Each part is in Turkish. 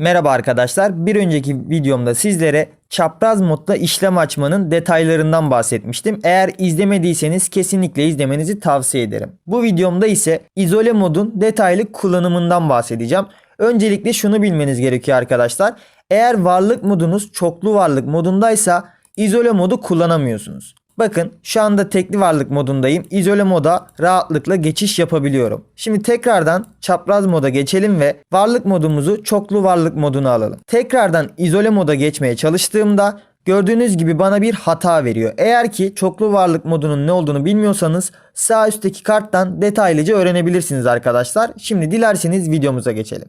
Merhaba arkadaşlar. Bir önceki videomda sizlere çapraz modda işlem açmanın detaylarından bahsetmiştim. Eğer izlemediyseniz kesinlikle izlemenizi tavsiye ederim. Bu videomda ise izole modun detaylı kullanımından bahsedeceğim. Öncelikle şunu bilmeniz gerekiyor arkadaşlar. Eğer varlık modunuz çoklu varlık modundaysa izole modu kullanamıyorsunuz. Bakın şu anda tekli varlık modundayım. İzole moda rahatlıkla geçiş yapabiliyorum. Şimdi tekrardan çapraz moda geçelim ve varlık modumuzu çoklu varlık moduna alalım. Tekrardan izole moda geçmeye çalıştığımda gördüğünüz gibi bana bir hata veriyor. Eğer ki çoklu varlık modunun ne olduğunu bilmiyorsanız sağ üstteki karttan detaylıca öğrenebilirsiniz arkadaşlar. Şimdi dilerseniz videomuza geçelim.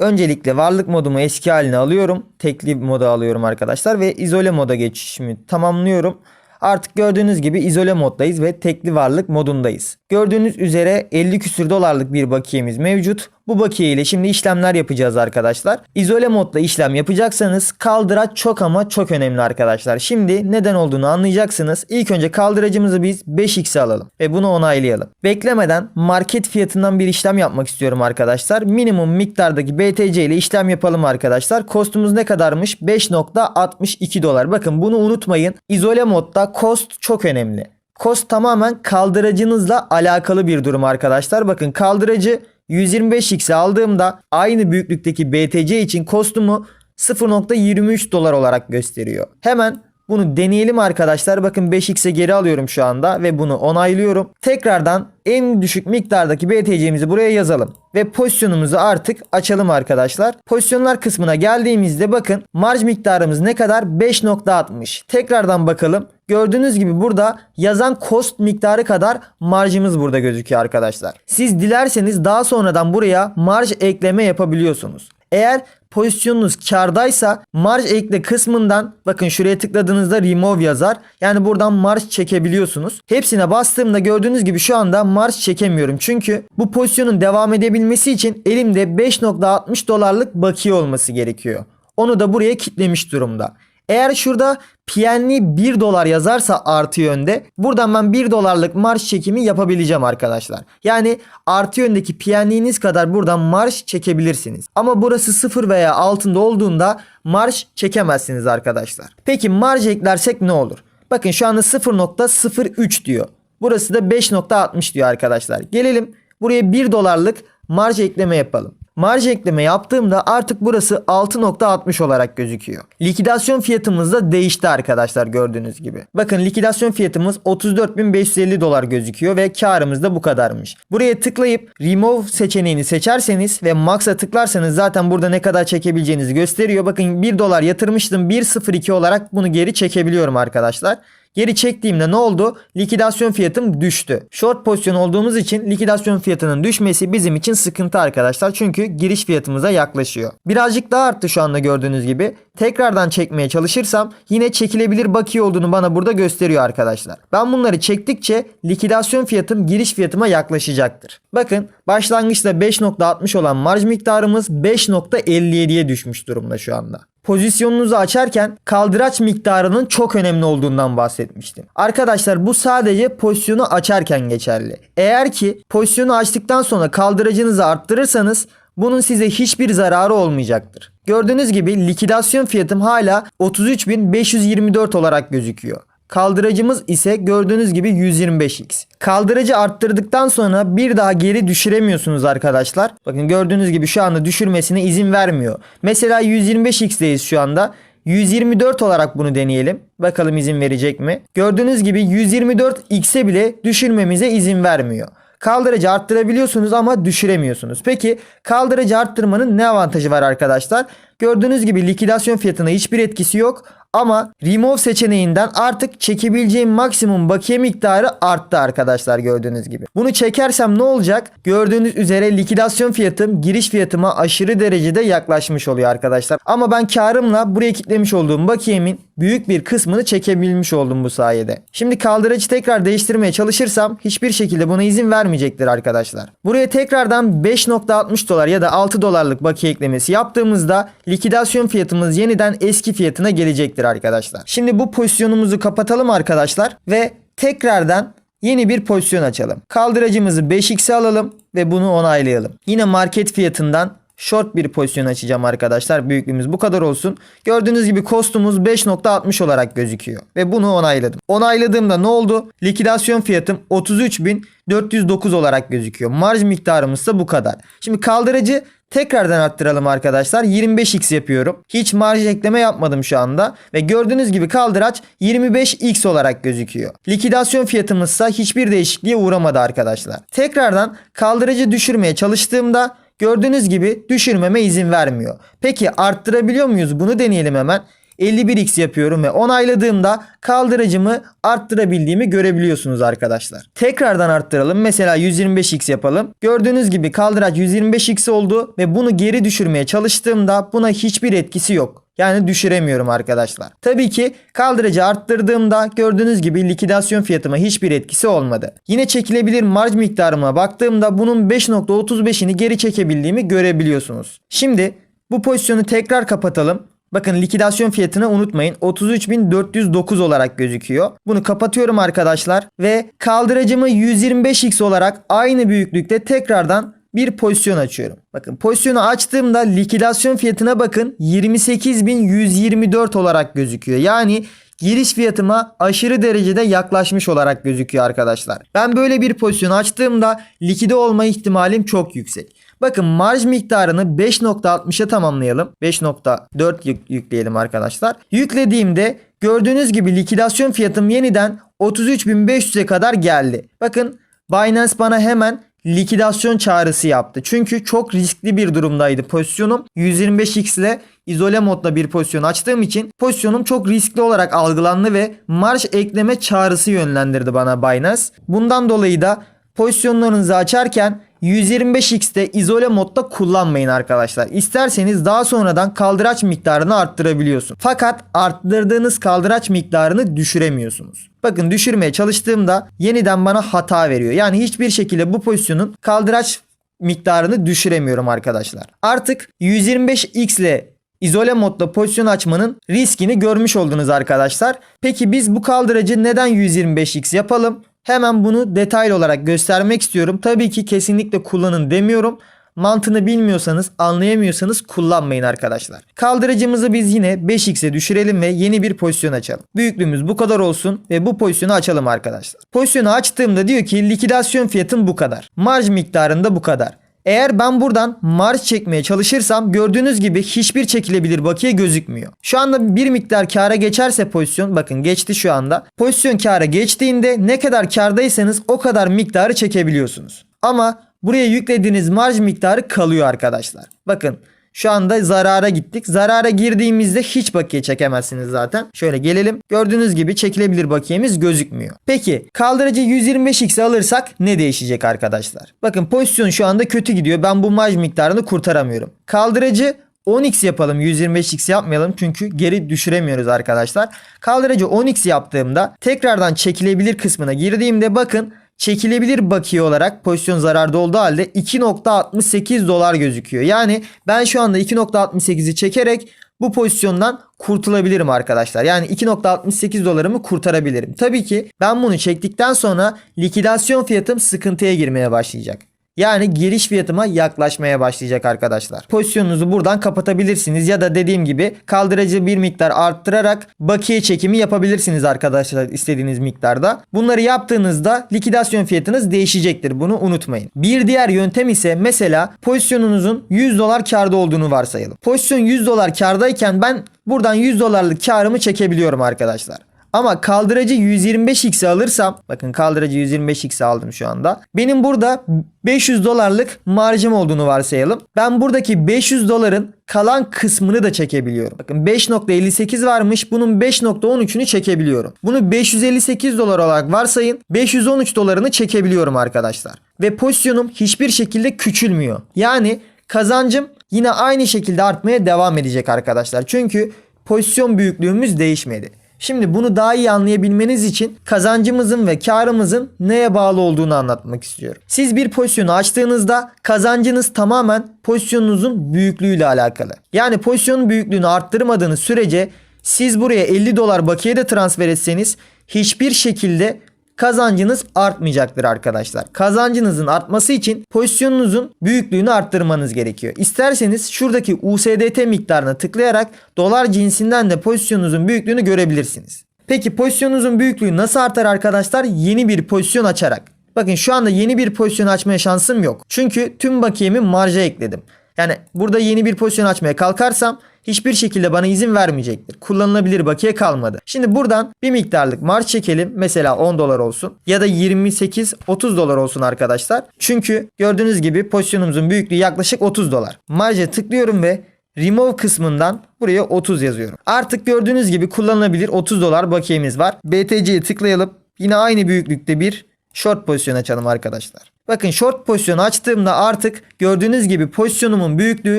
Öncelikle varlık modumu eski haline alıyorum. Tekli moda alıyorum arkadaşlar ve izole moda geçişimi tamamlıyorum. Artık gördüğünüz gibi izole moddayız ve tekli varlık modundayız. Gördüğünüz üzere 50 küsür dolarlık bir bakiyemiz mevcut. Bu bakiye ile şimdi işlemler yapacağız arkadaşlar. İzole modda işlem yapacaksanız kaldıraç çok ama çok önemli arkadaşlar. Şimdi neden olduğunu anlayacaksınız. İlk önce kaldıracımızı biz 5x'e alalım ve bunu onaylayalım. Beklemeden market fiyatından bir işlem yapmak istiyorum arkadaşlar. Minimum miktardaki BTC ile işlem yapalım arkadaşlar. Kostumuz ne kadarmış? 5.62 dolar. Bakın bunu unutmayın. İzole modda cost çok önemli. Cost tamamen kaldıracınızla alakalı bir durum arkadaşlar. Bakın kaldıracı 125x'e aldığımda aynı büyüklükteki BTC için kostumu 0.23 dolar olarak gösteriyor. Hemen bunu deneyelim arkadaşlar. Bakın 5x'e geri alıyorum şu anda ve bunu onaylıyorum. Tekrardan en düşük miktardaki BTC'mizi buraya yazalım. Ve pozisyonumuzu artık açalım arkadaşlar. Pozisyonlar kısmına geldiğimizde bakın marj miktarımız ne kadar? 5.60. Tekrardan bakalım. Gördüğünüz gibi burada yazan cost miktarı kadar marjımız burada gözüküyor arkadaşlar. Siz dilerseniz daha sonradan buraya marj ekleme yapabiliyorsunuz. Eğer pozisyonunuz kardaysa marj ekle kısmından bakın şuraya tıkladığınızda remove yazar. Yani buradan marj çekebiliyorsunuz. Hepsine bastığımda gördüğünüz gibi şu anda marj çekemiyorum. Çünkü bu pozisyonun devam edebilmesi için elimde 5.60 dolarlık bakiye olması gerekiyor. Onu da buraya kitlemiş durumda. Eğer şurada PNL 1 dolar yazarsa artı yönde buradan ben 1 dolarlık marş çekimi yapabileceğim arkadaşlar. Yani artı yöndeki PNL'iniz kadar buradan marş çekebilirsiniz. Ama burası 0 veya altında olduğunda marş çekemezsiniz arkadaşlar. Peki marj eklersek ne olur? Bakın şu anda 0.03 diyor. Burası da 5.60 diyor arkadaşlar. Gelelim buraya 1 dolarlık marj ekleme yapalım. Marj ekleme yaptığımda artık burası 6.60 olarak gözüküyor. Likidasyon fiyatımız da değişti arkadaşlar gördüğünüz gibi. Bakın likidasyon fiyatımız 34.550 dolar gözüküyor ve karımız da bu kadarmış. Buraya tıklayıp remove seçeneğini seçerseniz ve max'a tıklarsanız zaten burada ne kadar çekebileceğinizi gösteriyor. Bakın 1 dolar yatırmıştım 1.02 olarak bunu geri çekebiliyorum arkadaşlar. Geri çektiğimde ne oldu? Likidasyon fiyatım düştü. Short pozisyon olduğumuz için likidasyon fiyatının düşmesi bizim için sıkıntı arkadaşlar. Çünkü giriş fiyatımıza yaklaşıyor. Birazcık daha arttı şu anda gördüğünüz gibi. Tekrardan çekmeye çalışırsam yine çekilebilir bakiye olduğunu bana burada gösteriyor arkadaşlar. Ben bunları çektikçe likidasyon fiyatım giriş fiyatıma yaklaşacaktır. Bakın başlangıçta 5.60 olan marj miktarımız 5.57'ye düşmüş durumda şu anda. Pozisyonunuzu açarken kaldıraç miktarının çok önemli olduğundan bahsetmiştim. Arkadaşlar bu sadece pozisyonu açarken geçerli. Eğer ki pozisyonu açtıktan sonra kaldıracınızı arttırırsanız bunun size hiçbir zararı olmayacaktır. Gördüğünüz gibi likidasyon fiyatım hala 33.524 olarak gözüküyor. Kaldıracımız ise gördüğünüz gibi 125x. Kaldıracı arttırdıktan sonra bir daha geri düşüremiyorsunuz arkadaşlar. Bakın gördüğünüz gibi şu anda düşürmesine izin vermiyor. Mesela 125x'deyiz şu anda. 124 olarak bunu deneyelim. Bakalım izin verecek mi? Gördüğünüz gibi 124x'e bile düşürmemize izin vermiyor. Kaldırıcı arttırabiliyorsunuz ama düşüremiyorsunuz. Peki kaldırıcı arttırmanın ne avantajı var arkadaşlar? Gördüğünüz gibi likidasyon fiyatına hiçbir etkisi yok. Ama remove seçeneğinden artık çekebileceğim maksimum bakiye miktarı arttı arkadaşlar gördüğünüz gibi. Bunu çekersem ne olacak? Gördüğünüz üzere likidasyon fiyatım giriş fiyatıma aşırı derecede yaklaşmış oluyor arkadaşlar. Ama ben karımla buraya kitlemiş olduğum bakiyemin büyük bir kısmını çekebilmiş oldum bu sayede. Şimdi kaldırıcı tekrar değiştirmeye çalışırsam hiçbir şekilde buna izin vermeyecektir arkadaşlar. Buraya tekrardan 5.60 dolar ya da 6 dolarlık bakiye eklemesi yaptığımızda likidasyon fiyatımız yeniden eski fiyatına gelecektir arkadaşlar. Şimdi bu pozisyonumuzu kapatalım arkadaşlar ve tekrardan Yeni bir pozisyon açalım. Kaldıracımızı 5x'e alalım ve bunu onaylayalım. Yine market fiyatından short bir pozisyon açacağım arkadaşlar. Büyüklüğümüz bu kadar olsun. Gördüğünüz gibi kostumuz 5.60 olarak gözüküyor. Ve bunu onayladım. Onayladığımda ne oldu? Likidasyon fiyatım 33.409 olarak gözüküyor. Marj miktarımız ise bu kadar. Şimdi kaldırıcı tekrardan arttıralım arkadaşlar. 25x yapıyorum. Hiç marj ekleme yapmadım şu anda. Ve gördüğünüz gibi kaldıraç 25x olarak gözüküyor. Likidasyon fiyatımız ise hiçbir değişikliğe uğramadı arkadaşlar. Tekrardan kaldırıcı düşürmeye çalıştığımda Gördüğünüz gibi düşürmeme izin vermiyor. Peki arttırabiliyor muyuz? Bunu deneyelim hemen. 51x yapıyorum ve onayladığımda kaldırıcımı arttırabildiğimi görebiliyorsunuz arkadaşlar. Tekrardan arttıralım. Mesela 125x yapalım. Gördüğünüz gibi kaldıraç 125x oldu ve bunu geri düşürmeye çalıştığımda buna hiçbir etkisi yok. Yani düşüremiyorum arkadaşlar. Tabii ki kaldırıcı arttırdığımda gördüğünüz gibi likidasyon fiyatıma hiçbir etkisi olmadı. Yine çekilebilir marj miktarıma baktığımda bunun 5.35'ini geri çekebildiğimi görebiliyorsunuz. Şimdi bu pozisyonu tekrar kapatalım. Bakın likidasyon fiyatını unutmayın. 33.409 olarak gözüküyor. Bunu kapatıyorum arkadaşlar. Ve kaldıracımı 125x olarak aynı büyüklükte tekrardan bir pozisyon açıyorum. Bakın pozisyonu açtığımda likidasyon fiyatına bakın 28.124 olarak gözüküyor. Yani giriş fiyatıma aşırı derecede yaklaşmış olarak gözüküyor arkadaşlar. Ben böyle bir pozisyon açtığımda likide olma ihtimalim çok yüksek. Bakın marj miktarını 5.60'a tamamlayalım. 5.4 yük- yükleyelim arkadaşlar. Yüklediğimde gördüğünüz gibi likidasyon fiyatım yeniden 33.500'e kadar geldi. Bakın Binance bana hemen likidasyon çağrısı yaptı. Çünkü çok riskli bir durumdaydı pozisyonum. 125x ile izole modda bir pozisyon açtığım için pozisyonum çok riskli olarak algılandı ve marş ekleme çağrısı yönlendirdi bana Binance. Bundan dolayı da pozisyonlarınızı açarken 125x'te izole modda kullanmayın arkadaşlar. İsterseniz daha sonradan kaldıraç miktarını arttırabiliyorsun. Fakat arttırdığınız kaldıraç miktarını düşüremiyorsunuz. Bakın düşürmeye çalıştığımda yeniden bana hata veriyor. Yani hiçbir şekilde bu pozisyonun kaldıraç miktarını düşüremiyorum arkadaşlar. Artık 125x ile izole modda pozisyon açmanın riskini görmüş oldunuz arkadaşlar. Peki biz bu kaldıracı neden 125x yapalım? Hemen bunu detaylı olarak göstermek istiyorum. Tabii ki kesinlikle kullanın demiyorum. Mantığını bilmiyorsanız, anlayamıyorsanız kullanmayın arkadaşlar. Kaldırıcımızı biz yine 5x'e düşürelim ve yeni bir pozisyon açalım. Büyüklüğümüz bu kadar olsun ve bu pozisyonu açalım arkadaşlar. Pozisyonu açtığımda diyor ki likidasyon fiyatın bu kadar. Marj miktarında bu kadar. Eğer ben buradan marş çekmeye çalışırsam gördüğünüz gibi hiçbir çekilebilir bakiye gözükmüyor. Şu anda bir miktar kâra geçerse pozisyon bakın geçti şu anda. Pozisyon kâra geçtiğinde ne kadar kârdaysanız o kadar miktarı çekebiliyorsunuz. Ama buraya yüklediğiniz marj miktarı kalıyor arkadaşlar. Bakın şu anda zarara gittik. Zarara girdiğimizde hiç bakiye çekemezsiniz zaten. Şöyle gelelim. Gördüğünüz gibi çekilebilir bakiyemiz gözükmüyor. Peki kaldırıcı 125x alırsak ne değişecek arkadaşlar? Bakın pozisyon şu anda kötü gidiyor. Ben bu marj miktarını kurtaramıyorum. Kaldırıcı 10x yapalım 125x yapmayalım çünkü geri düşüremiyoruz arkadaşlar. Kaldırıcı 10x yaptığımda tekrardan çekilebilir kısmına girdiğimde bakın çekilebilir bakiye olarak pozisyon zararda olduğu halde 2.68 dolar gözüküyor. Yani ben şu anda 2.68'i çekerek bu pozisyondan kurtulabilirim arkadaşlar. Yani 2.68 dolarımı kurtarabilirim. Tabii ki ben bunu çektikten sonra likidasyon fiyatım sıkıntıya girmeye başlayacak. Yani giriş fiyatıma yaklaşmaya başlayacak arkadaşlar. Pozisyonunuzu buradan kapatabilirsiniz ya da dediğim gibi kaldırıcı bir miktar arttırarak bakiye çekimi yapabilirsiniz arkadaşlar istediğiniz miktarda. Bunları yaptığınızda likidasyon fiyatınız değişecektir. Bunu unutmayın. Bir diğer yöntem ise mesela pozisyonunuzun 100 dolar karda olduğunu varsayalım. Pozisyon 100 dolar kardayken ben buradan 100 dolarlık karımı çekebiliyorum arkadaşlar. Ama kaldırıcı 125x'i alırsam bakın kaldırıcı 125x'i aldım şu anda. Benim burada 500 dolarlık marjım olduğunu varsayalım. Ben buradaki 500 doların kalan kısmını da çekebiliyorum. Bakın 5.58 varmış. Bunun 5.13'ünü çekebiliyorum. Bunu 558 dolar olarak varsayın. 513 dolarını çekebiliyorum arkadaşlar. Ve pozisyonum hiçbir şekilde küçülmüyor. Yani kazancım yine aynı şekilde artmaya devam edecek arkadaşlar. Çünkü pozisyon büyüklüğümüz değişmedi. Şimdi bunu daha iyi anlayabilmeniz için kazancımızın ve karımızın neye bağlı olduğunu anlatmak istiyorum. Siz bir pozisyonu açtığınızda kazancınız tamamen pozisyonunuzun büyüklüğüyle alakalı. Yani pozisyonun büyüklüğünü arttırmadığınız sürece siz buraya 50 dolar bakiye de transfer etseniz hiçbir şekilde kazancınız artmayacaktır arkadaşlar. Kazancınızın artması için pozisyonunuzun büyüklüğünü arttırmanız gerekiyor. İsterseniz şuradaki USDT miktarına tıklayarak dolar cinsinden de pozisyonunuzun büyüklüğünü görebilirsiniz. Peki pozisyonunuzun büyüklüğü nasıl artar arkadaşlar? Yeni bir pozisyon açarak. Bakın şu anda yeni bir pozisyon açmaya şansım yok. Çünkü tüm bakiyemi marja ekledim. Yani burada yeni bir pozisyon açmaya kalkarsam hiçbir şekilde bana izin vermeyecektir. Kullanılabilir bakiye kalmadı. Şimdi buradan bir miktarlık marj çekelim. Mesela 10 dolar olsun ya da 28-30 dolar olsun arkadaşlar. Çünkü gördüğünüz gibi pozisyonumuzun büyüklüğü yaklaşık 30 dolar. Marja tıklıyorum ve Remove kısmından buraya 30 yazıyorum. Artık gördüğünüz gibi kullanılabilir 30 dolar bakiyemiz var. BTC'ye tıklayalım. Yine aynı büyüklükte bir short pozisyon açalım arkadaşlar. Bakın short pozisyonu açtığımda artık gördüğünüz gibi pozisyonumun büyüklüğü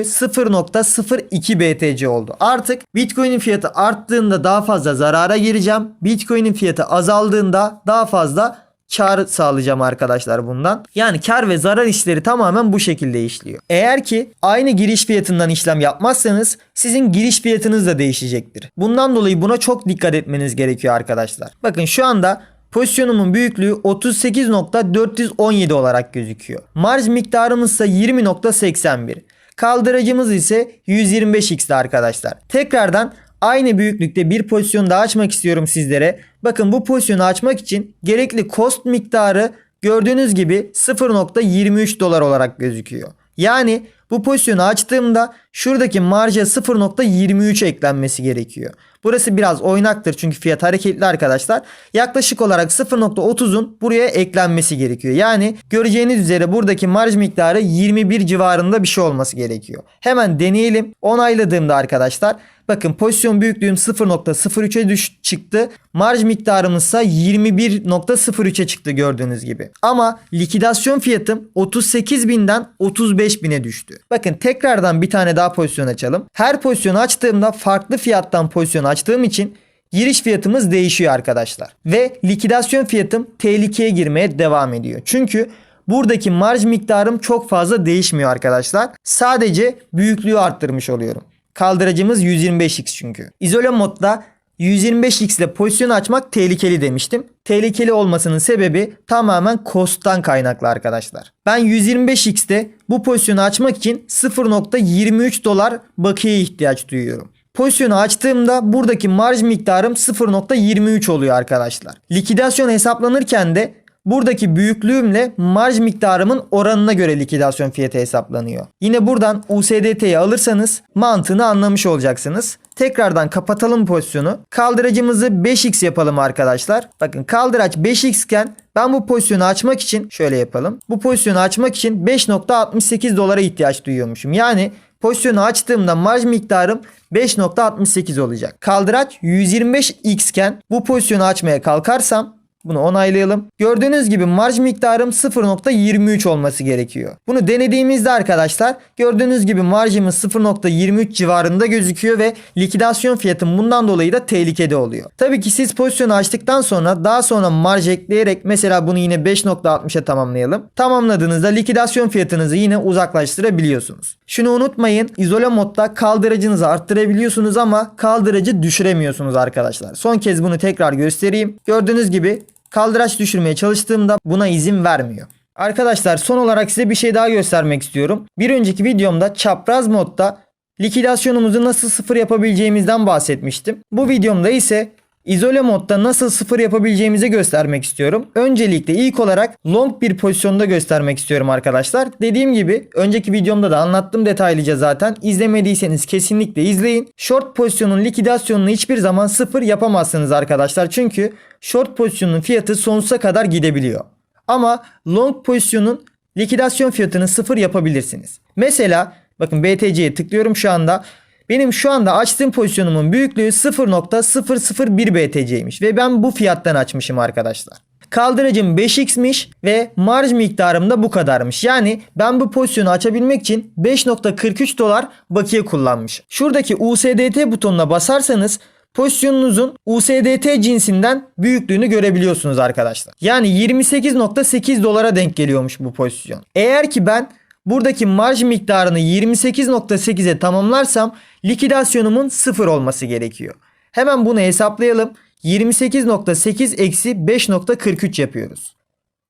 0.02 BTC oldu. Artık Bitcoin'in fiyatı arttığında daha fazla zarara gireceğim. Bitcoin'in fiyatı azaldığında daha fazla kar sağlayacağım arkadaşlar bundan. Yani kar ve zarar işleri tamamen bu şekilde işliyor. Eğer ki aynı giriş fiyatından işlem yapmazsanız sizin giriş fiyatınız da değişecektir. Bundan dolayı buna çok dikkat etmeniz gerekiyor arkadaşlar. Bakın şu anda Pozisyonumun büyüklüğü 38.417 olarak gözüküyor. Marj miktarımız ise 20.81. Kaldırıcımız ise 125x'ti arkadaşlar. Tekrardan aynı büyüklükte bir pozisyon daha açmak istiyorum sizlere. Bakın bu pozisyonu açmak için gerekli cost miktarı gördüğünüz gibi 0.23 dolar olarak gözüküyor. Yani bu pozisyonu açtığımda şuradaki marja 0.23 eklenmesi gerekiyor. Burası biraz oynaktır çünkü fiyat hareketli arkadaşlar. Yaklaşık olarak 0.30'un buraya eklenmesi gerekiyor. Yani göreceğiniz üzere buradaki marj miktarı 21 civarında bir şey olması gerekiyor. Hemen deneyelim. Onayladığımda arkadaşlar bakın pozisyon büyüklüğüm 0.03'e düş çıktı. Marj miktarımız ise 21.03'e çıktı gördüğünüz gibi. Ama likidasyon fiyatım 38.000'den 35.000'e düştü. Bakın tekrardan bir tane daha pozisyon açalım. Her pozisyonu açtığımda farklı fiyattan pozisyon açtığım için giriş fiyatımız değişiyor arkadaşlar. Ve likidasyon fiyatım tehlikeye girmeye devam ediyor. Çünkü buradaki marj miktarım çok fazla değişmiyor arkadaşlar. Sadece büyüklüğü arttırmış oluyorum. Kaldırıcımız 125x çünkü. İzole modda 125x ile pozisyon açmak tehlikeli demiştim. Tehlikeli olmasının sebebi tamamen cost'tan kaynaklı arkadaşlar. Ben 125x'te bu pozisyonu açmak için 0.23 dolar bakiye ihtiyaç duyuyorum. Pozisyonu açtığımda buradaki marj miktarım 0.23 oluyor arkadaşlar. Likidasyon hesaplanırken de buradaki büyüklüğümle marj miktarımın oranına göre likidasyon fiyatı hesaplanıyor. Yine buradan USDT'yi alırsanız mantığını anlamış olacaksınız. Tekrardan kapatalım pozisyonu. Kaldıracımızı 5x yapalım arkadaşlar. Bakın kaldıraç 5x iken ben bu pozisyonu açmak için şöyle yapalım. Bu pozisyonu açmak için 5.68 dolara ihtiyaç duyuyormuşum. Yani pozisyonu açtığımda marj miktarım 5.68 olacak. Kaldıraç 125x iken bu pozisyonu açmaya kalkarsam bunu onaylayalım. Gördüğünüz gibi marj miktarım 0.23 olması gerekiyor. Bunu denediğimizde arkadaşlar gördüğünüz gibi marjımız 0.23 civarında gözüküyor ve likidasyon fiyatım bundan dolayı da tehlikede oluyor. Tabii ki siz pozisyonu açtıktan sonra daha sonra marj ekleyerek mesela bunu yine 5.60'a tamamlayalım. Tamamladığınızda likidasyon fiyatınızı yine uzaklaştırabiliyorsunuz. Şunu unutmayın izole modda kaldırıcınızı arttırabiliyorsunuz ama kaldırıcı düşüremiyorsunuz arkadaşlar. Son kez bunu tekrar göstereyim. Gördüğünüz gibi kaldıraç düşürmeye çalıştığımda buna izin vermiyor. Arkadaşlar son olarak size bir şey daha göstermek istiyorum. Bir önceki videomda çapraz modda likidasyonumuzu nasıl sıfır yapabileceğimizden bahsetmiştim. Bu videomda ise İzole modda nasıl sıfır yapabileceğimizi göstermek istiyorum. Öncelikle ilk olarak long bir pozisyonda göstermek istiyorum arkadaşlar. Dediğim gibi önceki videomda da anlattım detaylıca zaten. İzlemediyseniz kesinlikle izleyin. Short pozisyonun likidasyonunu hiçbir zaman sıfır yapamazsınız arkadaşlar. Çünkü short pozisyonun fiyatı sonsuza kadar gidebiliyor. Ama long pozisyonun likidasyon fiyatını sıfır yapabilirsiniz. Mesela bakın BTC'ye tıklıyorum şu anda. Benim şu anda açtığım pozisyonumun büyüklüğü 0.001 BTC'ymiş ve ben bu fiyattan açmışım arkadaşlar. Kaldırıcım 5x'miş ve marj miktarım da bu kadarmış. Yani ben bu pozisyonu açabilmek için 5.43 dolar bakiye kullanmış. Şuradaki USDT butonuna basarsanız pozisyonunuzun USDT cinsinden büyüklüğünü görebiliyorsunuz arkadaşlar. Yani 28.8 dolara denk geliyormuş bu pozisyon. Eğer ki ben buradaki marj miktarını 28.8'e tamamlarsam likidasyonumun 0 olması gerekiyor. Hemen bunu hesaplayalım. 28.8 eksi 5.43 yapıyoruz.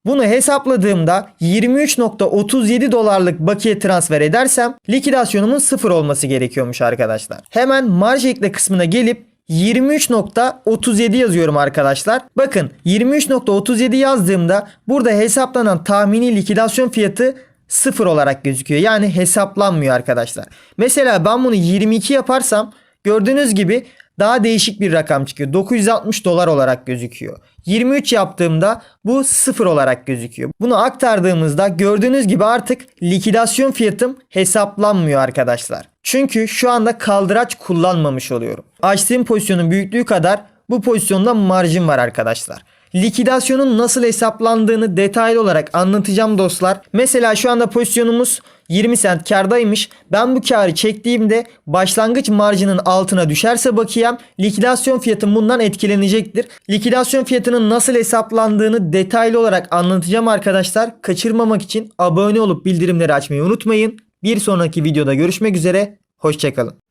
Bunu hesapladığımda 23.37 dolarlık bakiye transfer edersem likidasyonumun sıfır olması gerekiyormuş arkadaşlar. Hemen marj ekle kısmına gelip 23.37 yazıyorum arkadaşlar. Bakın 23.37 yazdığımda burada hesaplanan tahmini likidasyon fiyatı sıfır olarak gözüküyor. Yani hesaplanmıyor arkadaşlar. Mesela ben bunu 22 yaparsam gördüğünüz gibi daha değişik bir rakam çıkıyor. 960 dolar olarak gözüküyor. 23 yaptığımda bu 0 olarak gözüküyor. Bunu aktardığımızda gördüğünüz gibi artık likidasyon fiyatım hesaplanmıyor arkadaşlar. Çünkü şu anda kaldıraç kullanmamış oluyorum. Açtığım pozisyonun büyüklüğü kadar bu pozisyonda marjım var arkadaşlar. Likidasyonun nasıl hesaplandığını detaylı olarak anlatacağım dostlar. Mesela şu anda pozisyonumuz 20 sent kardaymış. Ben bu karı çektiğimde başlangıç marjının altına düşerse bakiyem likidasyon fiyatım bundan etkilenecektir. Likidasyon fiyatının nasıl hesaplandığını detaylı olarak anlatacağım arkadaşlar. Kaçırmamak için abone olup bildirimleri açmayı unutmayın. Bir sonraki videoda görüşmek üzere. Hoşçakalın.